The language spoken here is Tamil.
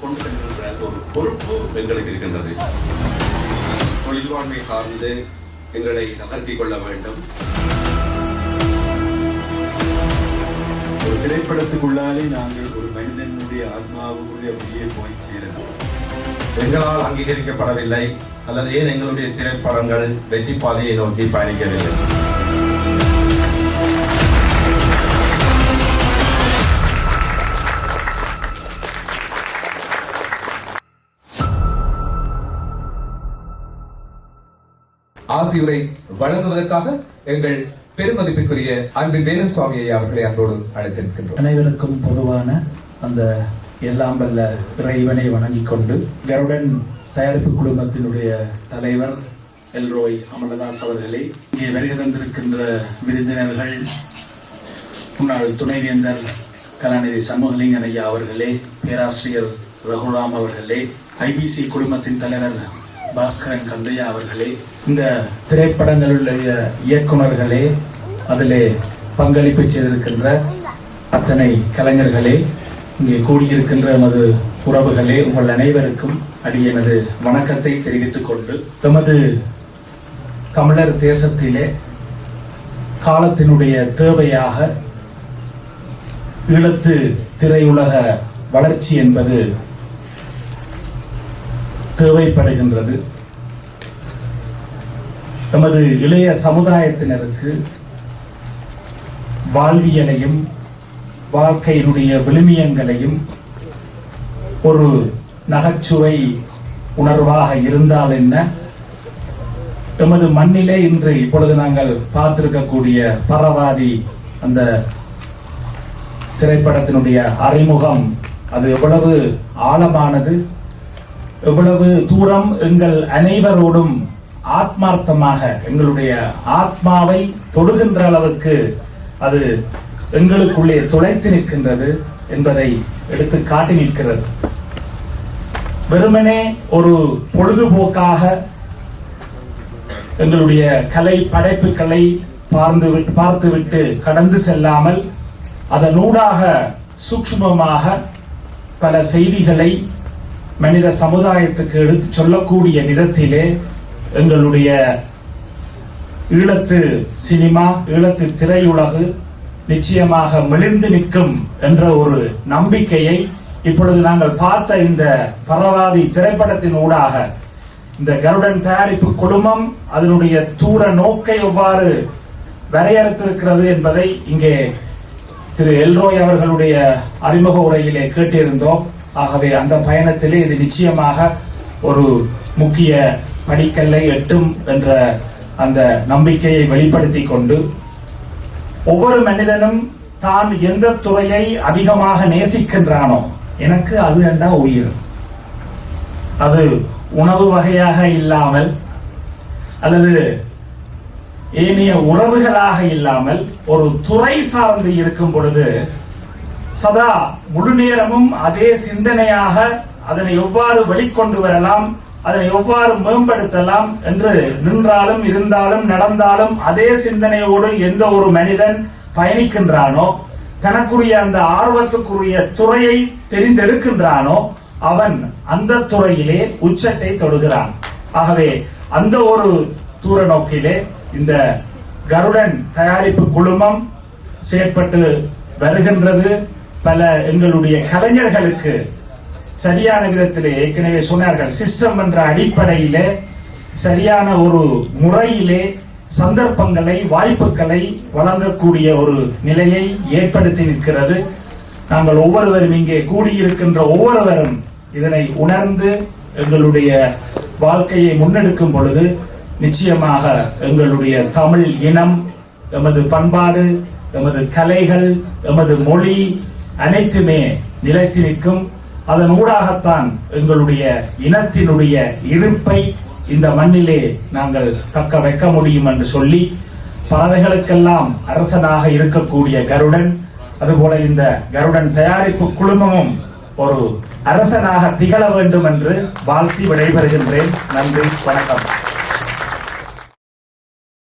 பொறுப்பு எங்களுக்கு இருக்கின்றது. தொழில்வாண்மை சார்ந்து எங்களை நகர்த்திக் கொள்ள வேண்டும். ஒரு திரைப்படத்துக்குள்ளாலே நாங்கள் ஒரு மனிதனுடைய ஆத்மாவுக்குள்ளே அப்படியே போய் சேரலாம் எங்களால் அங்கீகரிக்கப்படவில்லை. அல்லது ஏன் எங்களுடைய திரைப்படங்கள் வெற்றி பாதையை நோக்கி பயணிக்கவில்லை? ஆசியுரை வழங்குவதற்காக எங்கள் பெருமதிப்பிற்குரிய அன்பின் வேலன் சுவாமியை அவர்களை அன்போடு அழைத்திருக்கின்றோம். அனைவருக்கும் பொதுவான அந்த எல்லாம் வல்ல இறைவனை வணங்கிக் கொண்டு கருடன் தயாரிப்பு குழுமத்தினுடைய தலைவர் எல்ரோய் அமலதாஸ் அவர்களே இங்கே வருகை தந்திருக்கின்ற விருந்தினர்கள் முன்னாள் துணைவேந்தர் கலாநிதி சமூகலிங்கன் ஐயா அவர்களே பேராசிரியர் ரகுராம் அவர்களே ஐபிசி குழுமத்தின் தலைவர் பாஸ்கரன் கந்தையா அவர்களே இந்த திரைப்படங்களுடைய இயக்குனர்களே அதிலே பங்களிப்பு செய்திருக்கின்ற அத்தனை கலைஞர்களே இங்கே கூடியிருக்கின்ற எமது உறவுகளே உங்கள் அனைவருக்கும் அடியனது வணக்கத்தை தெரிவித்துக் கொண்டு எமது தமிழர் தேசத்திலே காலத்தினுடைய தேவையாக ஈழத்து திரையுலக வளர்ச்சி என்பது தேவைப்படுகின்றது. நமது இளைய சமுதாயத்தினருக்கு வாழ்வியலையும் வாழ்க்கையினுடைய விழுமியங்களையும் ஒரு நகைச்சுவை உணர்வாக இருந்தால் என்ன? எமது மண்ணிலே இன்று இப்பொழுது நாங்கள் பார்த்திருக்கக்கூடிய பரவாதி அந்த திரைப்படத்தினுடைய அறிமுகம் அது எவ்வளவு ஆழமானது? எவ்வளவு தூரம் எங்கள் அனைவரோடும் ஆத்மார்த்தமாக எங்களுடைய ஆத்மாவை தொடுகின்ற அளவுக்கு அது எங்களுக்குள்ளே துளைத்து நிற்கின்றது என்பதை எடுத்து காட்டி நிற்கிறது. வெறுமனே ஒரு பொழுதுபோக்காக எங்களுடைய கலை படைப்புகளை பார்ந்து பார்த்துவிட்டு கடந்து செல்லாமல் அதனூடாக சூக்ஷ்மமாக பல செய்திகளை மனித சமுதாயத்துக்கு எடுத்து சொல்லக்கூடிய நிறத்திலே எங்களுடைய ஈழத்து சினிமா ஈழத்து திரையுலகு நிச்சயமாக மெலிந்து நிற்கும் என்ற ஒரு நம்பிக்கையை இப்பொழுது நாங்கள் பார்த்த இந்த பரவாதி திரைப்படத்தின் ஊடாக இந்த கருடன் தயாரிப்பு குழுமம் அதனுடைய தூர நோக்கை எவ்வாறு வரையறுத்திருக்கிறது என்பதை இங்கே திரு எல்ரோய் அவர்களுடைய அறிமுக உரையிலே கேட்டிருந்தோம். ஆகவே அந்த பயணத்திலே இது நிச்சயமாக ஒரு முக்கிய படிக்கல்லை எட்டும் என்ற அந்த நம்பிக்கையை வெளிப்படுத்தி கொண்டு ஒவ்வொரு மனிதனும் தான் எந்த துறையை அதிகமாக நேசிக்கின்றானோ எனக்கு அது என்ன உயிர். அது உணவு வகையாக இல்லாமல் அல்லது ஏனைய உறவுகளாக இல்லாமல் ஒரு துறை சார்ந்து இருக்கும் பொழுது சதா முழு நேரமும் அதே சிந்தனையாக அதனை எவ்வாறு வெளிக்கொண்டு வரலாம் அதனை எவ்வாறு மேம்படுத்தலாம் என்று நின்றாலும் இருந்தாலும் நடந்தாலும் அதே சிந்தனையோடு எந்த ஒரு மனிதன் பயணிக்கின்றானோ தனக்குரிய அந்த ஆர்வத்துக்குரிய துறையை தெரிந்தெடுக்கின்றானோ அவன் அந்த துறையிலே உச்சத்தை தொடுகிறான். ஆகவே அந்த ஒரு தூர நோக்கிலே இந்த கருடன் தயாரிப்பு குழுமம் செயற்பட்டு வருகின்றது. பல எங்களுடைய கலைஞர்களுக்கு சரியான விதத்திலே ஏற்கனவே சொன்னார்கள். சிஸ்டம் என்ற அடிப்படையிலே சரியான ஒரு முறையிலே சந்தர்ப்பங்களை வாய்ப்புகளை வழங்கக்கூடிய ஒரு நிலையை ஏற்படுத்தி நிற்கிறது. நாங்கள் ஒவ்வொருவரும் இங்கே கூடியிருக்கின்ற ஒவ்வொருவரும் இதனை உணர்ந்து எங்களுடைய வாழ்க்கையை முன்னெடுக்கும் பொழுது நிச்சயமாக எங்களுடைய தமிழ் இனம் எமது பண்பாடு எமது கலைகள் எமது மொழி அனைத்துமே நிலைத்து நிற்கும். அதன் ஊடாகத்தான் எங்களுடைய இனத்தினுடைய இருப்பை இந்த மண்ணிலே நாங்கள் தக்க வைக்க முடியும் என்று சொல்லி பறவைகளுக்கெல்லாம் அரசனாக இருக்கக்கூடிய கருடன் அதுபோல இந்த கருடன் தயாரிப்பு குழுமமும் ஒரு அரசனாக திகழ வேண்டும் என்று வாழ்த்தி விடைபெறுகின்றேன். நன்றி வணக்கம்.